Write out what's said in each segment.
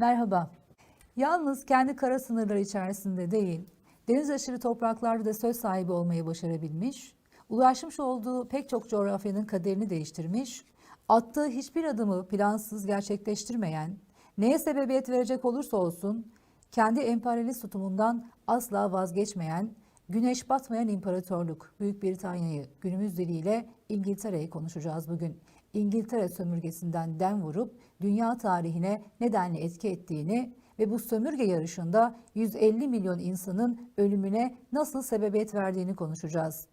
Merhaba. Yalnız kendi kara sınırları içerisinde değil, deniz aşırı topraklarda da söz sahibi olmayı başarabilmiş, ulaşmış olduğu pek çok coğrafyanın kaderini değiştirmiş, attığı hiçbir adımı plansız gerçekleştirmeyen, neye sebebiyet verecek olursa olsun, kendi emperyalist tutumundan asla vazgeçmeyen, güneş batmayan imparatorluk Büyük Britanya'yı günümüz diliyle İngiltere'yi konuşacağız bugün. İngiltere sömürgesinden dem vurup dünya tarihine nedenli etki ettiğini ve bu sömürge yarışında 150 milyon insanın ölümüne nasıl sebebiyet verdiğini konuşacağız.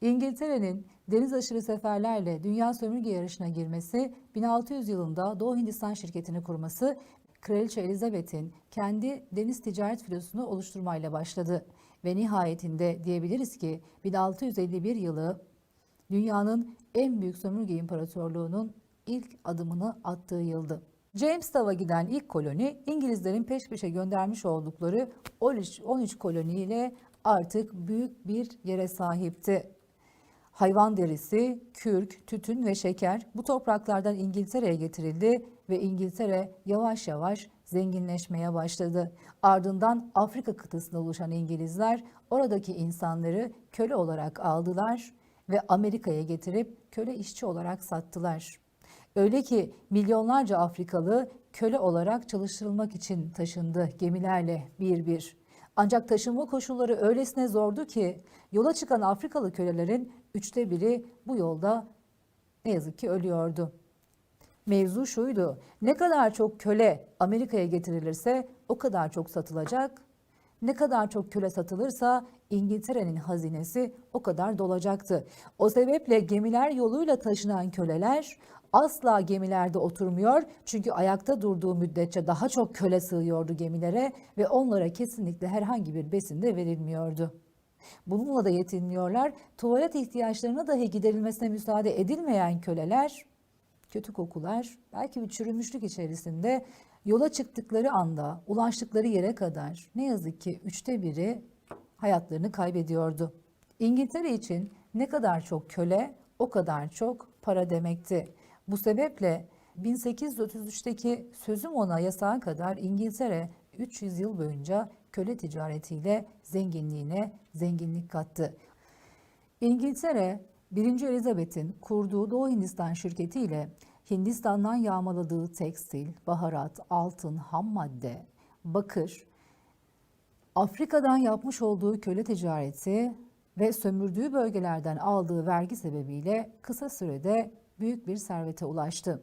İngiltere'nin deniz aşırı seferlerle dünya sömürge yarışına girmesi, 1600 yılında Doğu Hindistan şirketini kurması, Kraliçe Elizabeth'in kendi deniz ticaret filosunu oluşturmayla başladı. Ve nihayetinde diyebiliriz ki 1651 yılı dünyanın en büyük sömürge imparatorluğunun ilk adımını attığı yıldı. Jamestown'a giden ilk koloni İngilizlerin peş peşe göndermiş oldukları 13, 13 koloniyle artık büyük bir yere sahipti. Hayvan derisi, kürk, tütün ve şeker bu topraklardan İngiltere'ye getirildi ve İngiltere yavaş yavaş zenginleşmeye başladı. Ardından Afrika kıtasında oluşan İngilizler oradaki insanları köle olarak aldılar ve Amerika'ya getirip köle işçi olarak sattılar. Öyle ki milyonlarca Afrikalı köle olarak çalıştırılmak için taşındı gemilerle bir bir. Ancak taşınma koşulları öylesine zordu ki yola çıkan Afrikalı kölelerin üçte biri bu yolda ne yazık ki ölüyordu. Mevzu şuydu, ne kadar çok köle Amerika'ya getirilirse o kadar çok satılacak, ne kadar çok köle satılırsa İngiltere'nin hazinesi o kadar dolacaktı. O sebeple gemiler yoluyla taşınan köleler asla gemilerde oturmuyor. Çünkü ayakta durduğu müddetçe daha çok köle sığıyordu gemilere ve onlara kesinlikle herhangi bir besin de verilmiyordu. Bununla da yetinmiyorlar. Tuvalet ihtiyaçlarına dahi giderilmesine müsaade edilmeyen köleler, kötü kokular, belki bir çürümüşlük içerisinde yola çıktıkları anda ulaştıkları yere kadar ne yazık ki üçte biri hayatlarını kaybediyordu. İngiltere için ne kadar çok köle o kadar çok para demekti. Bu sebeple 1833'teki sözüm ona yasağa kadar İngiltere 300 yıl boyunca köle ticaretiyle zenginliğine zenginlik kattı. İngiltere 1. Elizabeth'in kurduğu Doğu Hindistan şirketiyle Hindistan'dan yağmaladığı tekstil, baharat, altın, ham madde, bakır, Afrika'dan yapmış olduğu köle ticareti ve sömürdüğü bölgelerden aldığı vergi sebebiyle kısa sürede büyük bir servete ulaştı.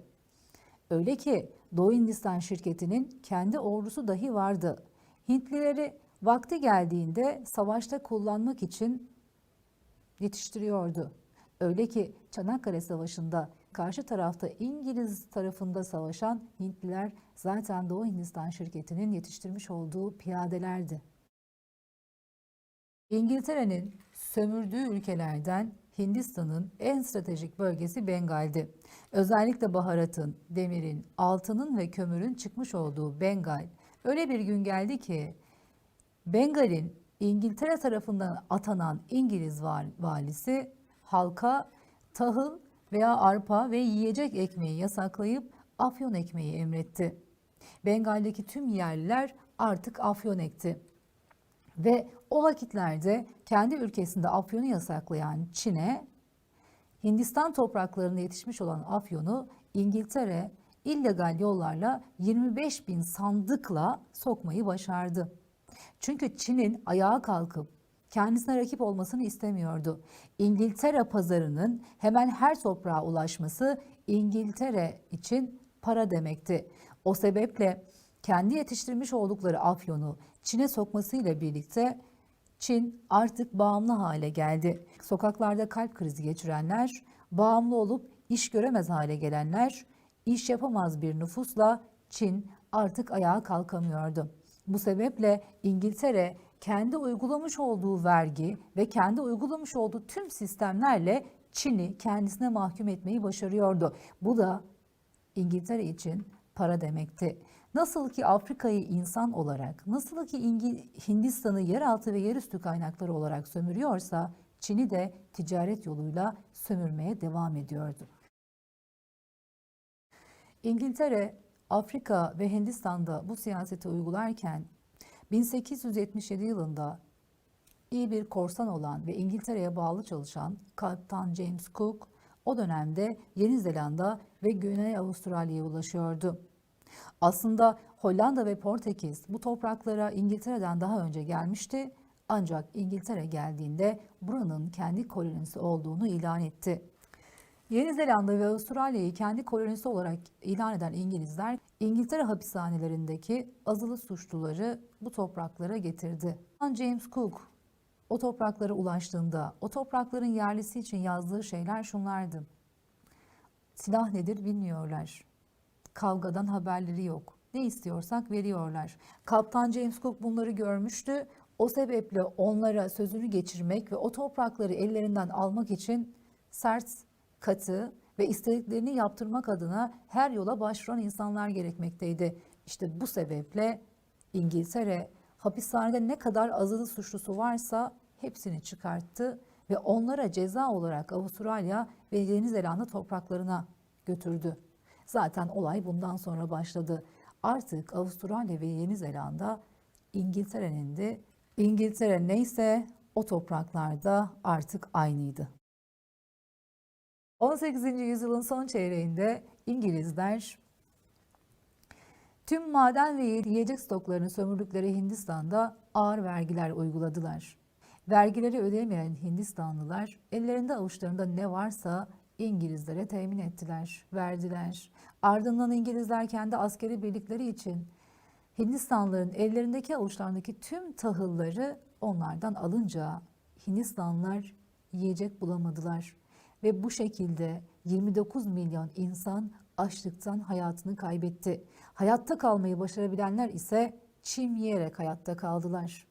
Öyle ki Doğu Hindistan şirketinin kendi ordusu dahi vardı. Hintlileri vakti geldiğinde savaşta kullanmak için yetiştiriyordu. Öyle ki Çanakkale Savaşı'nda karşı tarafta İngiliz tarafında savaşan Hintliler zaten Doğu Hindistan şirketinin yetiştirmiş olduğu piyadelerdi. İngiltere'nin sömürdüğü ülkelerden Hindistan'ın en stratejik bölgesi Bengal'di. Özellikle baharatın, demirin, altının ve kömürün çıkmış olduğu Bengal öyle bir gün geldi ki Bengal'in İngiltere tarafından atanan İngiliz valisi halka tahıl veya arpa ve yiyecek ekmeği yasaklayıp afyon ekmeği emretti. Bengal'deki tüm yerliler artık afyon ekti. Ve o vakitlerde kendi ülkesinde afyonu yasaklayan Çin'e Hindistan topraklarında yetişmiş olan afyonu İngiltere illegal yollarla 25 bin sandıkla sokmayı başardı. Çünkü Çin'in ayağa kalkıp kendisine rakip olmasını istemiyordu. İngiltere pazarının hemen her toprağa ulaşması İngiltere için para demekti. O sebeple kendi yetiştirmiş oldukları afyonu Çin'e sokmasıyla birlikte Çin artık bağımlı hale geldi. Sokaklarda kalp krizi geçirenler, bağımlı olup iş göremez hale gelenler, iş yapamaz bir nüfusla Çin artık ayağa kalkamıyordu. Bu sebeple İngiltere kendi uygulamış olduğu vergi ve kendi uygulamış olduğu tüm sistemlerle Çin'i kendisine mahkum etmeyi başarıyordu. Bu da İngiltere için para demekti. Nasıl ki Afrika'yı insan olarak, nasıl ki Hindistan'ı yeraltı ve yerüstü kaynakları olarak sömürüyorsa, Çin'i de ticaret yoluyla sömürmeye devam ediyordu. İngiltere Afrika ve Hindistan'da bu siyaseti uygularken 1877 yılında iyi bir korsan olan ve İngiltere'ye bağlı çalışan Kaptan James Cook o dönemde Yeni Zelanda ve Güney Avustralya'ya ulaşıyordu. Aslında Hollanda ve Portekiz bu topraklara İngiltere'den daha önce gelmişti ancak İngiltere geldiğinde buranın kendi kolonisi olduğunu ilan etti. Yeni Zelanda ve Avustralya'yı kendi kolonisi olarak ilan eden İngilizler, İngiltere hapishanelerindeki azılı suçluları bu topraklara getirdi. James Cook o topraklara ulaştığında o toprakların yerlisi için yazdığı şeyler şunlardı. Silah nedir bilmiyorlar. Kavgadan haberleri yok. Ne istiyorsak veriyorlar. Kaptan James Cook bunları görmüştü. O sebeple onlara sözünü geçirmek ve o toprakları ellerinden almak için sert, katı ve istediklerini yaptırmak adına her yola başvuran insanlar gerekmekteydi. İşte bu sebeple İngiltere hapishanede ne kadar azılı suçlusu varsa hepsini çıkarttı ve onlara ceza olarak Avustralya ve Yeni Zelanda topraklarına götürdü. Zaten olay bundan sonra başladı. Artık Avustralya ve Yeni Zelanda İngiltere'nin de İngiltere neyse o topraklarda artık aynıydı. 18. yüzyılın son çeyreğinde İngilizler tüm maden ve yiyecek stoklarını sömürdükleri Hindistan'da ağır vergiler uyguladılar. Vergileri ödeyemeyen Hindistanlılar ellerinde avuçlarında ne varsa İngilizlere temin ettiler, verdiler. Ardından İngilizler kendi askeri birlikleri için Hindistanlıların ellerindeki avuçlarındaki tüm tahılları onlardan alınca Hindistanlılar yiyecek bulamadılar. Ve bu şekilde 29 milyon insan açlıktan hayatını kaybetti. Hayatta kalmayı başarabilenler ise çim yiyerek hayatta kaldılar.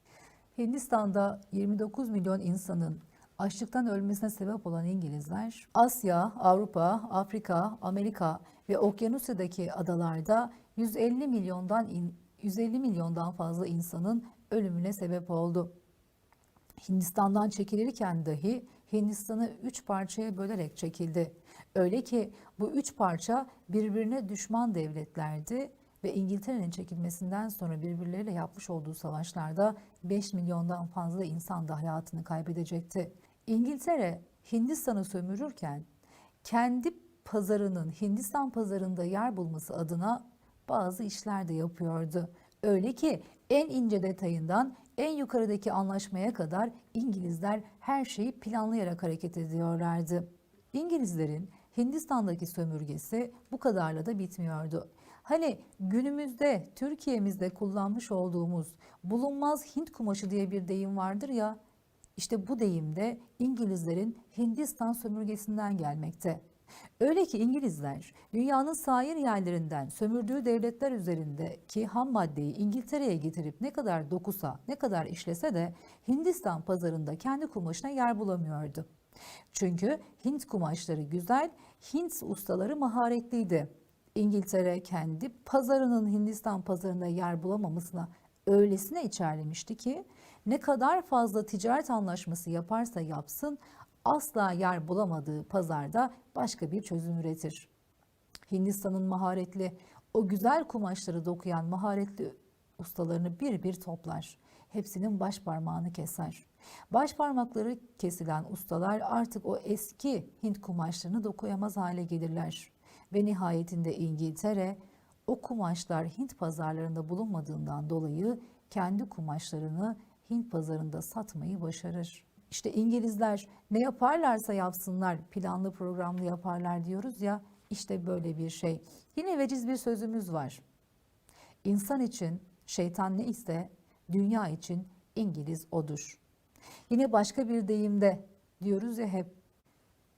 Hindistan'da 29 milyon insanın açlıktan ölmesine sebep olan İngilizler, Asya, Avrupa, Afrika, Amerika ve Okyanusya'daki adalarda 150 milyondan 150 milyondan fazla insanın ölümüne sebep oldu. Hindistan'dan çekilirken dahi Hindistan'ı üç parçaya bölerek çekildi. Öyle ki bu üç parça birbirine düşman devletlerdi ve İngiltere'nin çekilmesinden sonra birbirleriyle yapmış olduğu savaşlarda 5 milyondan fazla insan da hayatını kaybedecekti. İngiltere Hindistan'ı sömürürken kendi pazarının Hindistan pazarında yer bulması adına bazı işler de yapıyordu. Öyle ki en ince detayından en yukarıdaki anlaşmaya kadar İngilizler her şeyi planlayarak hareket ediyorlardı. İngilizlerin Hindistan'daki sömürgesi bu kadarla da bitmiyordu. Hani günümüzde Türkiye'mizde kullanmış olduğumuz bulunmaz Hint kumaşı diye bir deyim vardır ya, işte bu deyim de İngilizlerin Hindistan sömürgesinden gelmekte. Öyle ki İngilizler dünyanın sair yerlerinden sömürdüğü devletler üzerindeki ham maddeyi İngiltere'ye getirip ne kadar dokusa, ne kadar işlese de Hindistan pazarında kendi kumaşına yer bulamıyordu. Çünkü Hint kumaşları güzel, Hint ustaları maharetliydi. İngiltere kendi pazarının Hindistan pazarında yer bulamamasına öylesine içerlemişti ki ne kadar fazla ticaret anlaşması yaparsa yapsın asla yer bulamadığı pazarda başka bir çözüm üretir. Hindistan'ın maharetli, o güzel kumaşları dokuyan maharetli ustalarını bir bir toplar. Hepsinin baş parmağını keser. Baş parmakları kesilen ustalar artık o eski Hint kumaşlarını dokuyamaz hale gelirler. Ve nihayetinde İngiltere o kumaşlar Hint pazarlarında bulunmadığından dolayı kendi kumaşlarını Hint pazarında satmayı başarır. İşte İngilizler ne yaparlarsa yapsınlar planlı programlı yaparlar diyoruz ya işte böyle bir şey. Yine veciz bir sözümüz var. İnsan için şeytan ne ise dünya için İngiliz odur. Yine başka bir deyimde diyoruz ya hep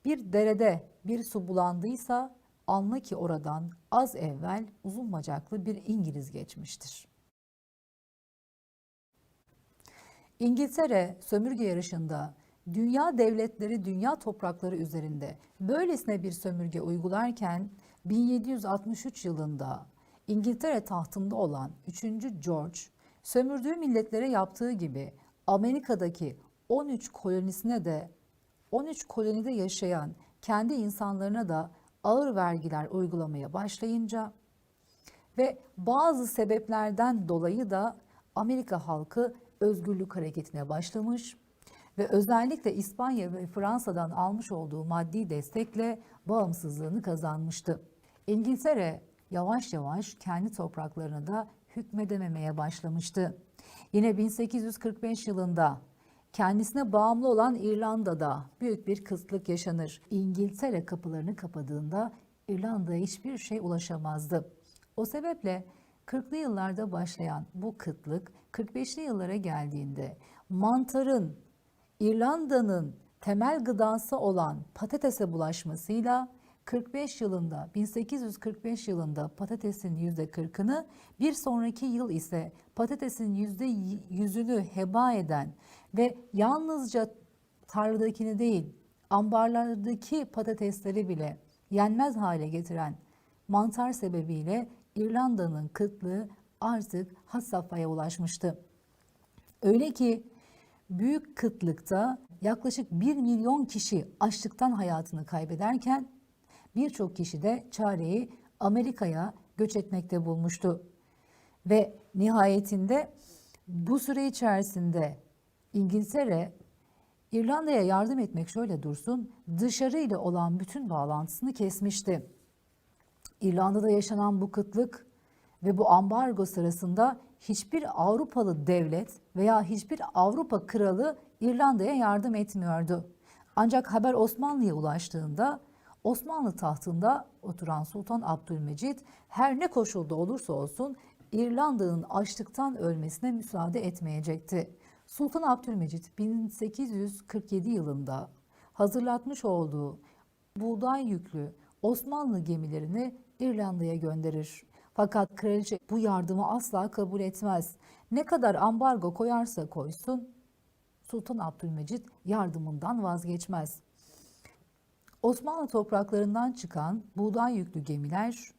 bir derede bir su bulandıysa anla ki oradan az evvel uzun bacaklı bir İngiliz geçmiştir. İngiltere sömürge yarışında dünya devletleri dünya toprakları üzerinde böylesine bir sömürge uygularken 1763 yılında İngiltere tahtında olan 3. George sömürdüğü milletlere yaptığı gibi Amerika'daki 13 kolonisine de 13 kolonide yaşayan kendi insanlarına da ağır vergiler uygulamaya başlayınca Ve bazı sebeplerden dolayı da Amerika halkı özgürlük hareketine başlamış ve özellikle İspanya ve Fransa'dan almış olduğu maddi destekle bağımsızlığını kazanmıştı. İngiltere yavaş yavaş kendi topraklarına da hükmedememeye başlamıştı. Yine 1845 yılında kendisine bağımlı olan İrlanda'da büyük bir kıtlık yaşanır. İngiltere kapılarını kapadığında İrlanda'ya hiçbir şey ulaşamazdı. O sebeple 40'lı yıllarda başlayan bu kıtlık 45'li yıllara geldiğinde mantarın İrlanda'nın temel gıdası olan patatese bulaşmasıyla 45 yılında 1845 yılında patatesin %40'ını bir sonraki yıl ise patatesin %100'ünü heba eden ve yalnızca tarladakini değil ambarlardaki patatesleri bile yenmez hale getiren mantar sebebiyle İrlanda'nın kıtlığı artık had safhaya ulaşmıştı. Öyle ki büyük kıtlıkta yaklaşık 1 milyon kişi açlıktan hayatını kaybederken birçok kişi de çareyi Amerika'ya göç etmekte bulmuştu. Ve nihayetinde bu süre içerisinde İngiltere İrlanda'ya yardım etmek şöyle dursun, dışarı ile olan bütün bağlantısını kesmişti. İrlanda'da yaşanan bu kıtlık ve bu ambargo sırasında hiçbir Avrupalı devlet veya hiçbir Avrupa kralı İrlanda'ya yardım etmiyordu. Ancak haber Osmanlı'ya ulaştığında Osmanlı tahtında oturan Sultan Abdülmecit her ne koşulda olursa olsun İrlanda'nın açlıktan ölmesine müsaade etmeyecekti. Sultan Abdülmecit 1847 yılında hazırlatmış olduğu buğday yüklü Osmanlı gemilerini İrlanda'ya gönderir. Fakat kraliçe bu yardımı asla kabul etmez. Ne kadar ambargo koyarsa koysun Sultan Abdülmecit yardımından vazgeçmez. Osmanlı topraklarından çıkan buğday yüklü gemiler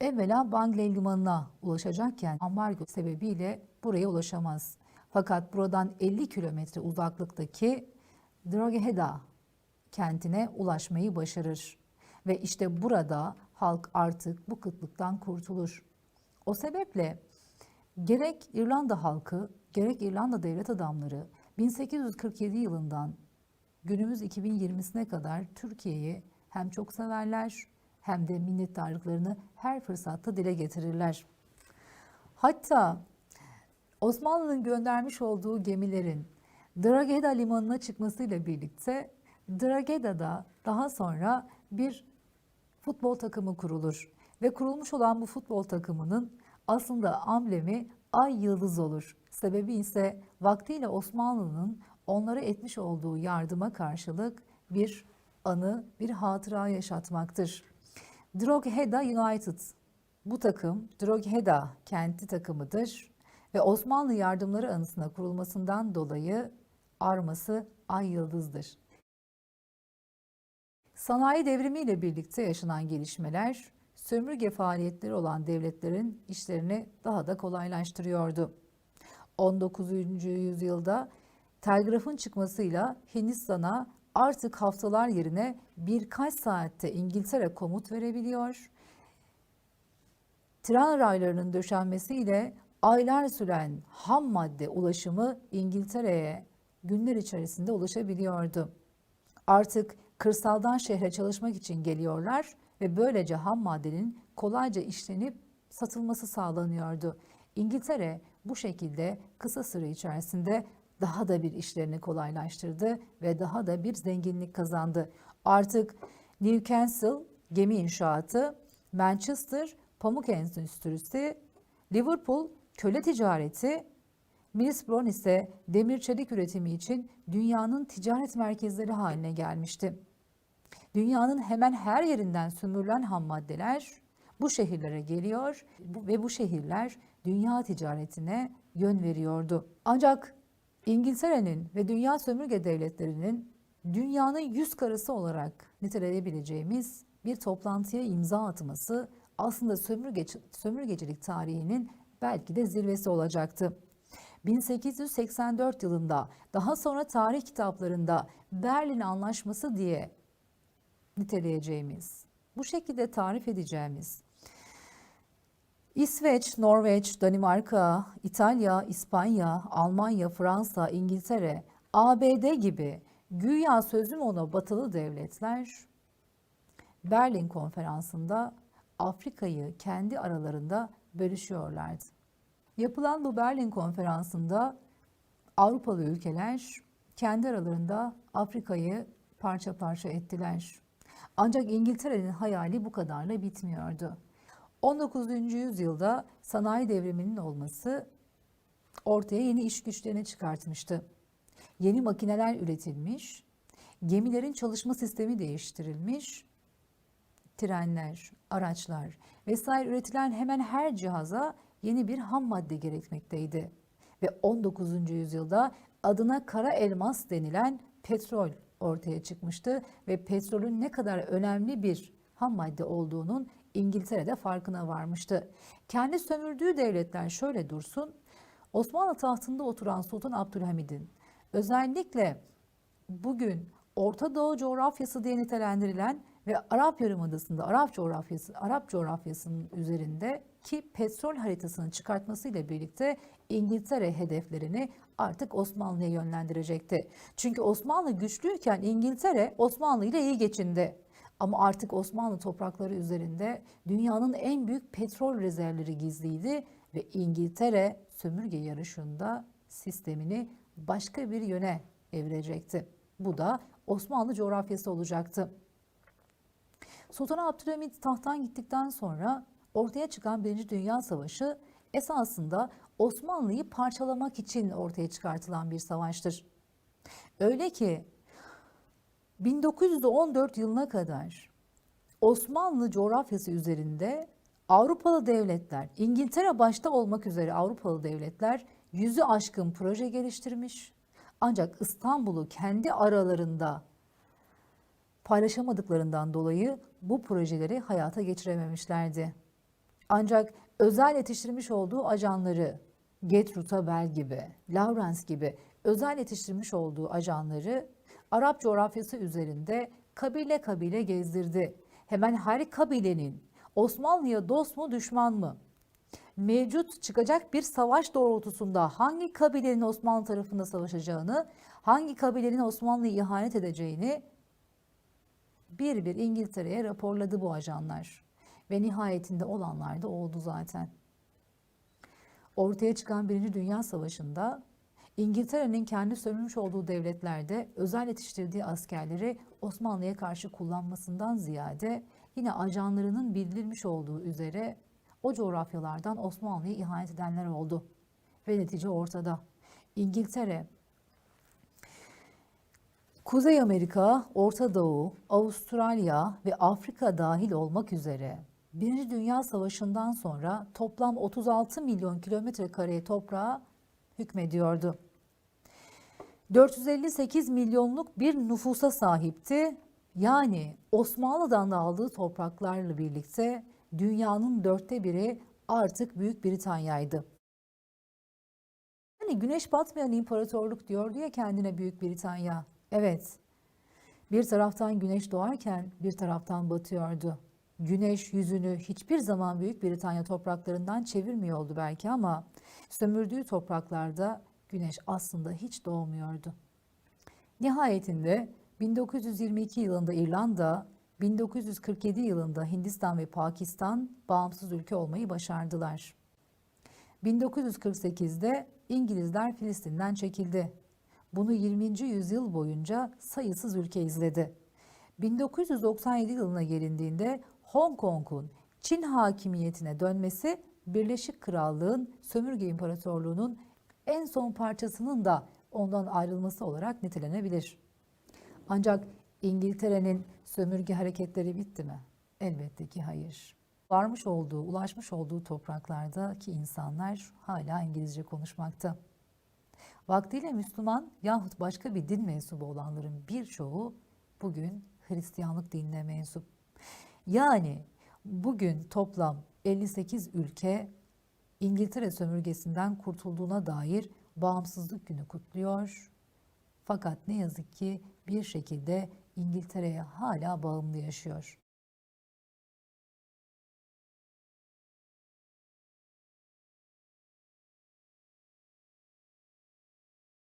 evvela Bangle Limanı'na ulaşacakken ambargo sebebiyle buraya ulaşamaz. Fakat buradan 50 kilometre uzaklıktaki Drogheda kentine ulaşmayı başarır. Ve işte burada halk artık bu kıtlıktan kurtulur. O sebeple gerek İrlanda halkı gerek İrlanda devlet adamları 1847 yılından günümüz 2020'sine kadar Türkiye'yi hem çok severler hem de minnettarlıklarını her fırsatta dile getirirler. Hatta Osmanlı'nın göndermiş olduğu gemilerin Drageda limanına çıkmasıyla birlikte Drageda'da daha sonra bir futbol takımı kurulur ve kurulmuş olan bu futbol takımının aslında amblemi ay yıldız olur. Sebebi ise vaktiyle Osmanlı'nın onlara etmiş olduğu yardıma karşılık bir anı, bir hatıra yaşatmaktır. Drogheda United bu takım Drogheda kenti takımıdır ve Osmanlı yardımları anısına kurulmasından dolayı arması ay yıldızdır. Sanayi devrimiyle birlikte yaşanan gelişmeler sömürge faaliyetleri olan devletlerin işlerini daha da kolaylaştırıyordu. 19. yüzyılda telgrafın çıkmasıyla Hindistan'a artık haftalar yerine birkaç saatte İngiltere komut verebiliyor. Tren raylarının döşenmesiyle aylar süren ham madde ulaşımı İngiltere'ye günler içerisinde ulaşabiliyordu. Artık kırsaldan şehre çalışmak için geliyorlar ve böylece ham maddenin kolayca işlenip satılması sağlanıyordu. İngiltere bu şekilde kısa süre içerisinde daha da bir işlerini kolaylaştırdı ve daha da bir zenginlik kazandı. Artık Newcastle gemi inşaatı, Manchester pamuk endüstrisi, Liverpool köle ticareti, Middlesbrough ise demir çelik üretimi için dünyanın ticaret merkezleri haline gelmişti. Dünyanın hemen her yerinden sömürülen ham maddeler bu şehirlere geliyor ve bu şehirler dünya ticaretine yön veriyordu. Ancak İngiltere'nin ve dünya sömürge devletlerinin dünyanın yüz karası olarak niteleyebileceğimiz bir toplantıya imza atması aslında sömürge, sömürgecilik tarihinin belki de zirvesi olacaktı. 1884 yılında daha sonra tarih kitaplarında Berlin Anlaşması diye niteleyeceğimiz, bu şekilde tarif edeceğimiz İsveç, Norveç, Danimarka, İtalya, İspanya, Almanya, Fransa, İngiltere, ABD gibi güya sözüm ona batılı devletler Berlin konferansında Afrika'yı kendi aralarında bölüşüyorlardı. Yapılan bu Berlin konferansında Avrupalı ülkeler kendi aralarında Afrika'yı parça parça ettiler. Ancak İngiltere'nin hayali bu kadarla bitmiyordu. 19. yüzyılda sanayi devriminin olması ortaya yeni iş güçlerini çıkartmıştı. Yeni makineler üretilmiş, gemilerin çalışma sistemi değiştirilmiş, trenler, araçlar vesaire üretilen hemen her cihaza yeni bir ham madde gerekmekteydi. Ve 19. yüzyılda adına kara elmas denilen petrol ortaya çıkmıştı ve petrolün ne kadar önemli bir ham madde olduğunun İngiltere'de farkına varmıştı. Kendi sömürdüğü devletler şöyle dursun, Osmanlı tahtında oturan Sultan Abdülhamid'in özellikle bugün Orta Doğu coğrafyası diye nitelendirilen ve Arap Yarımadası'nda Arap coğrafyası, Arap coğrafyasının üzerinde ki petrol haritasını çıkartmasıyla birlikte İngiltere hedeflerini artık Osmanlı'ya yönlendirecekti. Çünkü Osmanlı güçlüyken İngiltere Osmanlı ile iyi geçindi. Ama artık Osmanlı toprakları üzerinde dünyanın en büyük petrol rezervleri gizliydi ve İngiltere sömürge yarışında sistemini başka bir yöne evirecekti. Bu da Osmanlı coğrafyası olacaktı. Sultan Abdülhamit tahttan gittikten sonra ortaya çıkan Birinci Dünya Savaşı esasında Osmanlı'yı parçalamak için ortaya çıkartılan bir savaştır. Öyle ki 1914 yılına kadar Osmanlı coğrafyası üzerinde Avrupalı devletler, İngiltere başta olmak üzere Avrupalı devletler yüzü aşkın proje geliştirmiş. Ancak İstanbul'u kendi aralarında paylaşamadıklarından dolayı bu projeleri hayata geçirememişlerdi. Ancak özel yetiştirmiş olduğu ajanları, Gertrude Bell gibi, Lawrence gibi özel yetiştirmiş olduğu ajanları Arap coğrafyası üzerinde kabile kabile gezdirdi. Hemen her kabilenin Osmanlı'ya dost mu düşman mı? Mevcut çıkacak bir savaş doğrultusunda hangi kabilenin Osmanlı tarafında savaşacağını, hangi kabilenin Osmanlı'ya ihanet edeceğini bir bir İngiltere'ye raporladı bu ajanlar. Ve nihayetinde olanlar da oldu zaten. Ortaya çıkan Birinci Dünya Savaşı'nda İngiltere'nin kendi sömürmüş olduğu devletlerde özel yetiştirdiği askerleri Osmanlı'ya karşı kullanmasından ziyade yine ajanlarının bildirilmiş olduğu üzere o coğrafyalardan Osmanlı'ya ihanet edenler oldu. Ve netice ortada. İngiltere, Kuzey Amerika, Orta Doğu, Avustralya ve Afrika dahil olmak üzere Birinci Dünya Savaşı'ndan sonra toplam 36 milyon kilometre kare toprağa hükmediyordu. 458 milyonluk bir nüfusa sahipti. Yani Osmanlı'dan da aldığı topraklarla birlikte dünyanın dörtte biri artık Büyük Britanya'ydı. Hani güneş batmayan imparatorluk diyordu ya kendine Büyük Britanya. Evet, bir taraftan güneş doğarken bir taraftan batıyordu. Güneş yüzünü hiçbir zaman Büyük Britanya topraklarından çevirmiyor oldu belki ama sömürdüğü topraklarda güneş aslında hiç doğmuyordu. Nihayetinde 1922 yılında İrlanda, 1947 yılında Hindistan ve Pakistan bağımsız ülke olmayı başardılar. 1948'de İngilizler Filistin'den çekildi. Bunu 20. yüzyıl boyunca sayısız ülke izledi. 1997 yılına gelindiğinde Hong Kong'un Çin hakimiyetine dönmesi Birleşik Krallığın sömürge imparatorluğunun en son parçasının da ondan ayrılması olarak nitelenebilir. Ancak İngiltere'nin sömürge hareketleri bitti mi? Elbette ki hayır. Varmış olduğu, ulaşmış olduğu topraklardaki insanlar hala İngilizce konuşmakta. Vaktiyle Müslüman yahut başka bir din mensubu olanların birçoğu bugün Hristiyanlık dinine mensup. Yani bugün toplam 58 ülke İngiltere sömürgesinden kurtulduğuna dair bağımsızlık günü kutluyor. Fakat ne yazık ki bir şekilde İngiltere'ye hala bağımlı yaşıyor.